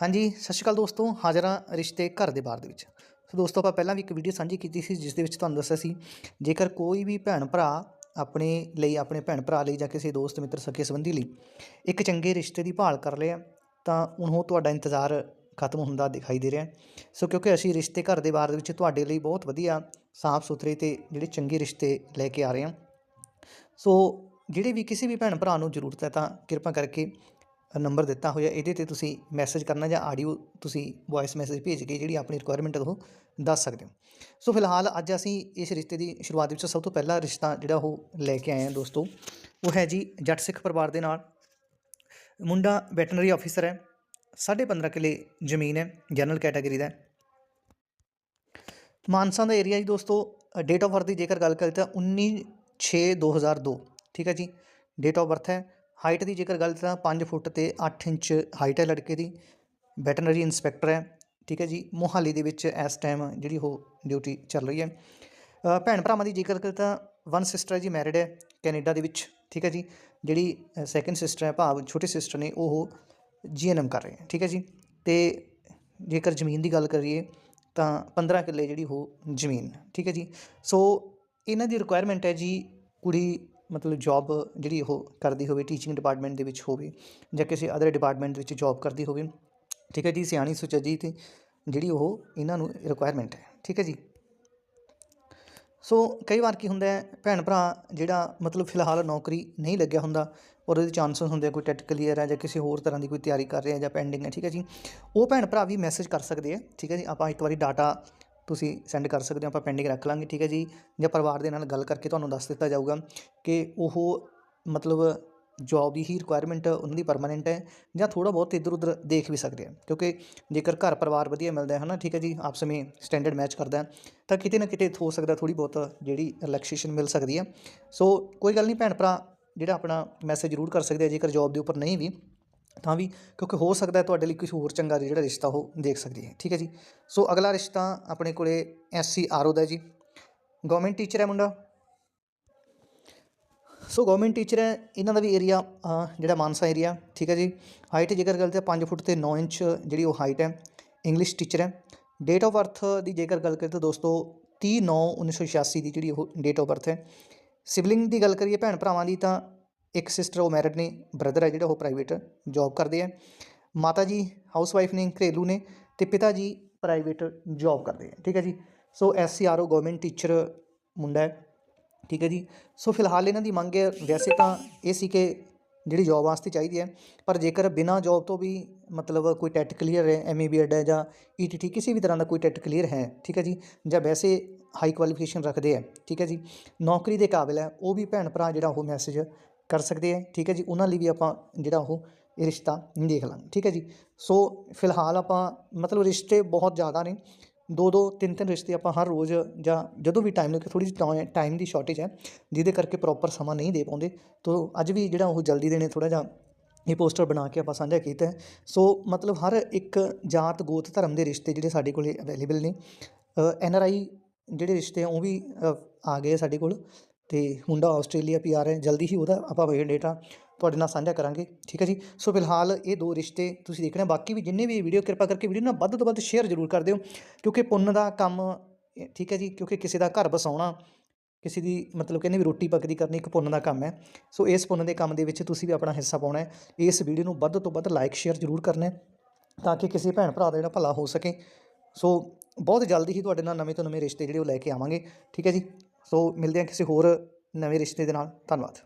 ਹਾਂਜੀ, ਸਤਿ ਸ਼੍ਰੀ ਅਕਾਲ ਦੋਸਤੋ, ਹਾਜ਼ਰਾਂ ਰਿਸ਼ਤੇ ਘਰ ਦੇ ਬਾਹਰ ਦੇ ਵਿੱਚ। ਸੋ ਦੋਸਤੋ, ਆਪਾਂ ਪਹਿਲਾਂ ਵੀ ਇੱਕ ਵੀਡੀਓ ਸਾਂਝੀ ਕੀਤੀ ਸੀ ਜਿਸ ਦੇ ਵਿੱਚ ਤੁਹਾਨੂੰ ਦੱਸਿਆ ਸੀ, ਜੇਕਰ ਕੋਈ ਵੀ ਭੈਣ ਭਰਾ ਆਪਣੇ ਲਈ, ਆਪਣੇ ਭੈਣ ਭਰਾ ਲਈ ਜਾਂ ਕਿਸੇ ਦੋਸਤ, ਮਿੱਤਰ, ਸਕੇ ਸੰਬੰਧੀ ਲਈ ਇੱਕ ਚੰਗੇ ਰਿਸ਼ਤੇ ਦੀ ਭਾਲ ਕਰ ਲਿਆ, ਤਾਂ ਹੁਣ ਉਹ ਤੁਹਾਡਾ ਇੰਤਜ਼ਾਰ ਖਤਮ ਹੁੰਦਾ ਦਿਖਾਈ ਦੇ ਰਿਹਾ ਸੋ ਕਿਉਂਕਿ ਅਸੀਂ ਰਿਸ਼ਤੇ ਘਰ ਦੇ ਬਾਹਰ ਦੇ ਵਿੱਚ ਤੁਹਾਡੇ ਲਈ ਬਹੁਤ ਵਧੀਆ ਸਾਫ਼ ਸੁਥਰੇ ਤੇ ਜਿਹੜੇ ਚੰਗੇ ਰਿਸ਼ਤੇ ਲੈ ਕੇ ਆ ਰਹੇ ਹਾਂ। ਸੋ ਜਿਹੜੇ ਵੀ ਕਿਸੇ ਵੀ ਭੈਣ ਭਰਾ ਨੂੰ ਜ਼ਰੂਰਤ ਹੈ, ਤਾਂ ਕਿਰਪਾ ਕਰਕੇ ਨੰਬਰ ਦਿੱਤਾ ਹੋਇਆ, ਇਹਦੇ ਤੇ ਤੁਸੀਂ ਮੈਸੇਜ ਕਰਨਾ ਜਾਂ ਆਡੀਓ ਤੁਸੀਂ ਵੌਇਸ ਮੈਸੇਜ ਭੇਜ ਕੇ ਜਿਹੜੀ ਆਪਣੀ ਰਿਕੁਆਇਰਮੈਂਟ ਉਹ ਦੱਸ ਸਕਦੇ ਹੋ। ਸੋ ਫਿਲਹਾਲ ਅੱਜ ਅਸੀਂ ਇਸ ਰਿਸ਼ਤੇ ਦੀ ਸ਼ੁਰੂਆਤ ਵਿੱਚ ਸਭ ਤੋਂ ਪਹਿਲਾ ਰਿਸ਼ਤਾ ਜਿਹੜਾ ਉਹ ਲੈ ਕੇ ਆਏ ਹਾਂ ਦੋਸਤੋ, ਉਹ ਹੈ ਜੀ ਜੱਟ ਸਿੱਖ ਪਰਿਵਾਰ ਦੇ ਨਾਲ। ਮੁੰਡਾ ਵੈਟਰਨਰੀ ਆਫੀਸਰ ਹੈ 15.5 ਕਿੱਲੇ ਜ਼ਮੀਨ ਹੈ ਜਨਰਲ ਕੈਟਾਗਰੀ ਦਾ ਮਾਨਸਾ ਦਾ ਏਰੀਆ ਜੀ ਦੋਸਤੋ ਡੇਟ ਆਫ ਬਰਥ ਦੀ ਜੇਕਰ ਗੱਲ ਕਰੀਏ ਤਾਂ 19 6 2002 ਠੀਕ ਹੈ ਜੀ। ਡੇਟ ਆਫ ਬਰਥ ਹੈ ਹਾਈਟ ਦੀ ਜੇਕਰ ਗੱਲ ਤਾਂ 5 ਫੁੱਟ ਤੇ 8 ਇੰਚ ਹਾਈਟ ਹੈ ਲੜਕੇ ਦੀ, ਵੈਟਰਨਰੀ ਇਨਸਪੈਕਟਰ ਹੈ, ਠੀਕ ਹੈ ਜੀ, ਮੋਹਾਲੀ ਦੇ ਵਿੱਚ ਇਸ ਟਾਈਮ ਜਿਹੜੀ ਉਹ ਡਿਊਟੀ ਚੱਲ ਰਹੀ ਹੈ। ਭੈਣ ਭਰਾਵਾਂ ਦੀ ਜੇਕਰ ਕਰੀਏ ਤਾਂ ਵਨ ਸਿਸਟਰ ਹੈ ਜੀ ਮੈਰਿਡ ਹੈ, ਕੈਨੇਡਾ ਦੇ ਵਿੱਚ, ਠੀਕ ਹੈ ਜੀ, ਜਿਹੜੀ ਸੈਕੰਡ ਸਿਸਟਰ ਹੈ, ਭਾਵ ਛੋਟੀ ਸਿਸਟਰ ਨੇ ਉਹ ਜੀਐਨਐਮ ਕਰ ਰਹੇ ਹੈ, ਠੀਕ ਹੈ ਜੀ, ਤੇ ਜੇਕਰ ਜ਼ਮੀਨ ਦੀ ਗੱਲ ਕਰੀਏ ਤਾਂ 15 ਕਿੱਲੇ ਜਿਹੜੀ ਉਹ ਜ਼ਮੀਨ, ਠੀਕ ਹੈ ਜੀ, ਸੋ ਇਹਨਾਂ ਦੀ ਰਿਕੁਆਇਰਮੈਂਟ ਹੈ ਜੀ ਕੁੜੀ ਮਤਲਬ ਜੌਬ ਜਿਹੜੀ ਉਹ ਕਰਦੀ ਹੋਵੇ ਟੀਚਿੰਗ ਡਿਪਾਰਟਮੈਂਟ ਦੇ ਵਿੱਚ ਹੋਵੇ ਜਾਂ ਕਿਸੇ ਅਦਰ ਡਿਪਾਰਟਮੈਂਟ ਦੇ ਵਿੱਚ ਜੌਬ ਕਰਦੀ ਹੋਵੇ, ਠੀਕ ਹੈ ਜੀ? ਸਿਆਣੀ ਸੁਚੱਜੀ ਤੇ ਜਿਹੜੀ ਉਹ ਇਹਨਾਂ ਨੂੰ ਰਿਕੁਆਇਰਮੈਂਟ ਹੈ, ਠੀਕ ਹੈ ਜੀ? ਸੋ ਕਈ ਵਾਰ ਕੀ ਹੁੰਦਾ ਹੈ ਭੈਣ ਭਰਾ ਜਿਹੜਾ ਮਤਲਬ ਫਿਲਹਾਲ ਨੌਕਰੀ ਨਹੀਂ ਲੱਗਿਆ ਹੁੰਦਾ ਔਰ ਉਹਦੇ ਚਾਂਸਸ ਹੁੰਦੇ ਆ ਕੋਈ ਟੈਟ ਕਲੀਅਰ ਹੈ ਜਾਂ ਕਿਸੇ ਹੋਰ ਤਰ੍ਹਾਂ ਦੀ ਕੋਈ ਤਿਆਰੀ ਕਰ ਰਿਹਾ ਜਾਂ ਪੈਂਡਿੰਗ ਹੈ, ਠੀਕ ਹੈ ਜੀ? ਉਹ ਭੈਣ ਭਰਾ ਵੀ ਮੈਸੇਜ ਕਰ ਸਕਦੇ ਆ, ਠੀਕ ਹੈ ਜੀ? ਆਪਾਂ ਇੱਕ ਵਾਰੀ ਡਾਟਾ ਤੁਸੀਂ ਸੈਂਡ ਕਰ ਸਕਦੇ ਹੋ, ਆਪਾਂ ਪੈਂਡਿੰਗ ਰੱਖ ਲਾਂਗੇ, ਠੀਕ ਹੈ ਜੀ? ਜਾਂ ਪਰਿਵਾਰ ਦੇ ਨਾਲ ਗੱਲ ਕਰਕੇ ਤੁਹਾਨੂੰ ਦੱਸ ਦਿੱਤਾ ਜਾਊਗਾ ਕਿ ਉਹ ਮਤਲਬ ਜੌਬ ਦੀ ਹੀ ਰਿਕੁਆਇਰਮੈਂਟ ਉਹਨਾਂ ਦੀ ਪਰਮਾਨੈਂਟ ਹੈ ਜਾਂ ਥੋੜਾ ਬਹੁਤ ਇੱਧਰ ਉੱਧਰ ਦੇਖ ਵੀ ਸਕਦੇ ਆ, ਕਿਉਂਕਿ ਜੇਕਰ ਘਰ ਪਰਿਵਾਰ ਵਧੀਆ ਮਿਲਦਾ ਹੈ ਨਾ ਠੀਕ ਹੈ ਜੀ? ਆਪਸ ਵਿੱਚ ਸਟੈਂਡਰਡ ਮੈਚ ਕਰਦਾ ਤਾਂ ਕਿਤੇ ਨਾ ਕਿਤੇ ਹੋ ਸਕਦਾ ਥੋੜੀ ਬਹੁਤ ਜਿਹੜੀ ਰਿਲੈਕਸੇਸ਼ਨ ਮਿਲ ਸਕਦੀ ਹੈ। ਸੋ ਕੋਈ ਗੱਲ ਨਹੀਂ ਭੈਣ ਭਰਾ, ਜਿਹੜਾ ਆਪਣਾ ਮੈਸੇਜ ਜ਼ਰੂਰ ਕਰ ਸਕਦੇ ਆ, ਜੇਕਰ ਜੌਬ ਦੇ ਉੱਪਰ ਨਹੀਂ ਵੀ ਤਾਂ ਵੀ ਕਿਉਂਕਿ ਹੋ ਸਕਦਾ ਤੁਹਾਡੇ ਲਈ ਕੁਝ ਹੋਰ ਚੰਗਾ ਜਿਹੜਾ ਰਿਸ਼ਤਾ ਉਹ ਦੇਖ ਸਕਦੀ ਹੈ। ਠੀਕ ਹੈ ਜੀ? ਸੋ ਅਗਲਾ ਰਿਸ਼ਤਾ ਆਪਣੇ ਕੋਲੇ ਐਸਸੀ ਆਰਓ ਦਾ ਜੀ। ਗਵਰਨਮੈਂਟ ਟੀਚਰ ਹੈ ਮੁੰਡਾ। ਸੋ ਗਵਰਨਮੈਂਟ ਟੀਚਰ ਹੈ, ਇਹਨਾਂ ਦਾ ਵੀ ਏਰੀਆ ਜਿਹੜਾ ਮਾਨਸਾ ਏਰੀਆ ਠੀਕ ਹੈ ਜੀ? ਹਾਈਟ ਜੇਕਰ ਗੱਲ ਤੇ 5 ਫੁੱਟ ਤੇ 9 ਇੰਚ ਜਿਹੜੀ ਉਹ ਹਾਈਟ ਹੈ ਇੰਗਲਿਸ਼ ਟੀਚਰ ਹੈ। ਡੇਟ ਆਫ ਬਰਥ ਦੀ ਜੇਕਰ ਗੱਲ ਕਰੀਏ ਤਾਂ ਦੋਸਤੋ 30 9 1986 ਦੀ ਜਿਹੜੀ ਉਹ ਡੇਟ ਆਫ ਬਰਥ ਹੈ। ਸਿਬਲਿੰਗ ਦੀ ਗੱਲ ਕਰੀਏ ਭੈਣ ਭਰਾਵਾਂ ਦੀ ਤਾਂ ਇੱਕ ਸਿਸਟਰ ਉਹ ਮੈਰਿਡ ਨੇ ਬ੍ਰਦਰ ਹੈ ਜਿਹੜਾ ਉਹ ਪ੍ਰਾਈਵੇਟ ਜੌਬ ਕਰਦੇ ਆ। ਮਾਤਾ ਜੀ ਹਾਊਸ ਵਾਈਫ ਨੇ, ਘਰੇਲੂ ਨੇ ਤੇ ਪਿਤਾ ਜੀ ਪ੍ਰਾਈਵੇਟ ਜੌਬ ਕਰਦੇ ਆ, ਠੀਕ ਹੈ ਜੀ। So S C R O government teacher ਮੁੰਡਾ ਹੈ, ਠੀਕ ਹੈ ਜੀ। ਸੋ ਫਿਲਹਾਲ ਇਹਨਾਂ ਦੀ ਮੰਗ ਹੈ, ਵੈਸੇ ਤਾਂ ਇਹ ਸੀ ਕਿ ਜਿਹੜੀ ਜੌਬ ਵਾਸਤੇ ਚਾਹੀਦੀ ਹੈ, ਪਰ ਜੇਕਰ ਬਿਨਾ ਜੌਬ ਤੋਂ ਵੀ ਮਤਲਬ ਕੋਈ ਟੈਟ ਕਲੀਅਰ ਹੈ ਐਮਏ ਬੀਐਡ ਹੈ ਜਾਂ ਈਟੀਟੀ ਕਿਸੇ ਵੀ ਤਰ੍ਹਾਂ ਦਾ ਕੋਈ ਟੈਟ ਕਲੀਅਰ ਹੈ, ਠੀਕ ਹੈ ਜੀ, ਜਾਂ ਵੈਸੇ ਹਾਈ ਕੁਆਲੀਫਿਕੇਸ਼ਨ ਰੱਖਦੇ ਆ ਠੀਕ ਹੈ ਜੀ। ਨੌਕਰੀ ਦੇ ਕਾਬਿਲ ਹੈ, ਉਹ ਵੀ ਭੈਣ ਭਰਾ ਜਿਹੜਾ ਉਹ ਮੈਸੇਜ ਕਰ ਸਕਦੇ ਆ, ਠੀਕ ਹੈ ਜੀ? ਉਹਨਾਂ ਲਈ ਵੀ ਆਪਾਂ ਜਿਹੜਾ ਉਹ ਇਹ ਰਿਸ਼ਤਾ ਦੇਖ ਲਾਂਗੇ, ਠੀਕ ਹੈ ਜੀ? ਸੋ ਫਿਲਹਾਲ ਆਪਾਂ ਮਤਲਬ ਰਿਸ਼ਤੇ ਬਹੁਤ ਜ਼ਿਆਦਾ ਨੇ। ਦੋ ਦੋ, ਤਿੰਨ ਤਿੰਨ ਰਿਸ਼ਤੇ ਆਪਾਂ ਹਰ ਰੋਜ਼ ਜਾਂ ਜਦੋਂ ਵੀ ਟਾਈਮ ਲੱਗੇ ਥੋੜੀ ਜਿਹੀ ਟਾਈਮ ਦੀ ਸ਼ਾਰਟੇਜ ਹੈ, ਜਿਹਦੇ ਕਰਕੇ ਪ੍ਰੋਪਰ ਸਮਾਂ ਨਹੀਂ ਦੇ ਪਾਉਂਦੇ। ਤੋ ਅੱਜ ਵੀ ਜਿਹੜਾ ਉਹ ਜਲਦੀ ਦੇਣੇ ਥੋੜਾ ਜਿਹਾ ਇਹ ਪੋਸਟਰ ਬਣਾ ਕੇ ਆਪਾਂ ਸਾਂਝਾ ਕੀਤਾ ਸੋ ਮਤਲਬ ਹਰ ਇੱਕ ਜਾਤ, ਗੋਤ, ਧਰਮ ਦੇ ਰਿਸ਼ਤੇ ਜਿਹੜੇ ਸਾਡੇ ਕੋਲੇ ਅਵੇਲੇਬਲ ਨੇ। ਐਨ ਆਰ ਆਈ ਜਿਹੜੇ ਰਿਸ਼ਤੇ ਆ, ਉਹ ਵੀ ਆ ਗਏ ਆ ਸਾਡੇ ਕੋਲ। ਤੇ ਮੁੰਡਾ ਆਸਟ੍ਰੇਲੀਆ ਪੀ ਆਰ ਹੈ, ਜਲਦੀ ਹੀ ਉਹਦਾ ਆਪਾਂ ਵੇ ਡੇਟਾ ਤੁਹਾਡੇ ਨਾਲ ਸਾਂਝਾ ਕਰਾਂਗੇ, ਠੀਕ ਹੈ ਜੀ? ਸੋ ਫਿਲਹਾਲ ਇਹ ਦੋ ਰਿਸ਼ਤੇ ਤੁਸੀਂ ਦੇਖਣਾ, ਬਾਕੀ ਵੀ ਜਿੰਨੇ ਵੀ ਵੀਡੀਓ ਕਿਰਪਾ ਕਰਕੇ ਵੀਡੀਓ ਨਾਲ ਵੱਧ ਤੋਂ ਵੱਧ ਸ਼ੇਅਰ ਜ਼ਰੂਰ ਕਰ ਦਿਓ, ਕਿਉਂਕਿ ਪੁੰਨ ਦਾ ਕੰਮ ਠੀਕ ਹੈ ਜੀ? ਕਿਉਂਕਿ ਕਿਸੇ ਦਾ ਘਰ ਬਸਾਉਣਾ ਕਿਸੇ ਦੀ ਮਤਲਬ ਕਹਿੰਦੇ ਵੀ ਰੋਟੀ ਪੱਕਦੀ ਕਰਨੀ ਇੱਕ ਪੁੰਨ ਦਾ ਕੰਮ ਹੈ। ਸੋ ਇਸ ਪੁੰਨ ਦੇ ਕੰਮ ਦੇ ਵਿੱਚ ਤੁਸੀਂ ਵੀ ਆਪਣਾ ਹਿੱਸਾ ਪਾਉਣਾ ਹੈ। ਇਸ ਵੀਡੀਓ ਨੂੰ ਵੱਧ ਤੋਂ ਵੱਧ ਲਾਈਕ ਸ਼ੇਅਰ ਜ਼ਰੂਰ ਕਰਨਾ ਹੈ, ਤਾਂ ਕਿ ਕਿਸੇ ਭੈਣ ਭਰਾ ਦਾ ਜਿਹੜਾ ਭਲਾ ਹੋ ਸਕੇ। ਸੋ ਬਹੁਤ ਜਲਦੀ ਹੀ ਤੁਹਾਡੇ ਨਾਲ ਨਵੇਂ ਤੋਂ ਨਵੇਂ ਰਿਸ਼ਤੇ ਜਿਹੜੇ ਉਹ ਲੈ ਕੇ ਆਵਾਂਗੇ, ਠੀਕ ਹੈ ਜੀ? ਸੋ ਮਿਲਦੇ ਹਾਂ ਕਿਸੇ ਹੋਰ ਨਵੇਂ ਰਿਸ਼ਤੇ ਦੇ ਨਾਲ। ਧੰਨਵਾਦ।